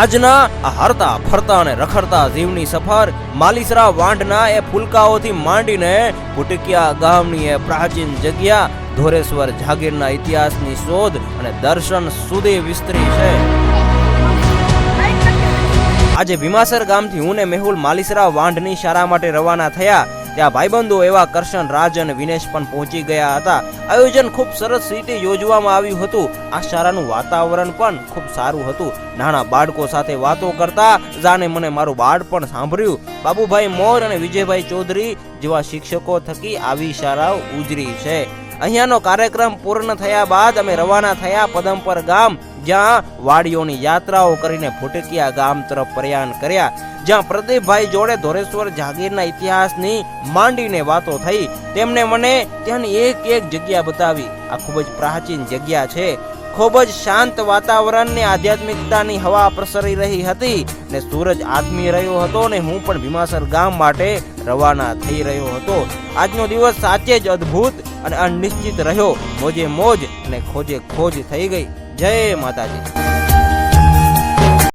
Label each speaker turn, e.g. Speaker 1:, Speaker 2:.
Speaker 1: આજના આ હરતા ફરતા અને રખડતા જીવની સફર માલિસરા વાંઢના એ ફૂલકાઓથી માંડીને ભૂટકિયા ગામની એ પ્રાચીન જગ્યા, ધોરેશ્વર જાગીરના ઇતિહાસની શોધ અને દર્શન સુધી વિસ્તરી છે. આજે ભીમાસર ગામથી હું ને મેહુલ માલિસરા વાંઢની શાળા માટે રવાના થયા. ત્યાં ભાઈબંધો એવા કરશન, રાજ અને વિનેશ પણ પહોંચી ગયા હતા. આયોજન ખૂબ સરસ રીતે યોજવામાં આવ્યું હતું. આ શાળાનું વાતાવરણ પણ ખૂબ સારું હતું. નાના બાળકો સાથે વાતો કરતા જાણે મને મારું બાળપણ સાંભળ્યું. બાબુભાઈ મોર અને વિજયભાઈ ચૌધરી જેવા શિક્ષકો થકી આવી શાળાઓ ઉજરી છે. અહીંયાનો કાર્યક્રમ પૂર્ણ થયા બાદ અમે રવાના થયા પદમપર ગામ, જ્યાં વાડીઓની યાત્રાઓ કરીને ફુટકિયા ગામ તરફ પ્રયાણ કર્યા, જ્યાં પ્રદીપભાઈ જોડે ધોરેશ્વર જાગીરના ઇતિહાસની માંડીને વાતો થઈ. તેમણે મને ત્યાંની એક એક જગ્યા બતાવી. આ ખૂબ જ પ્રાચીન જગ્યા છે. ખૂબ જ શાંત વાતાવરણની આધ્યાત્મિકતાની હવા પ્રસરી રહી હતી ને સૂરજ આથમી રહ્યો હતો ને હું પણ ભીમાસર ગામ માટે રવાના થઈ રહ્યો હતો. આજનો દિવસ સાચે જ અદ્ભુત અને અનિશ્ચિત રહ્યો. મોજે મોજ અને ખોજે ખોજ થઈ ગઈ. જય માતાજી.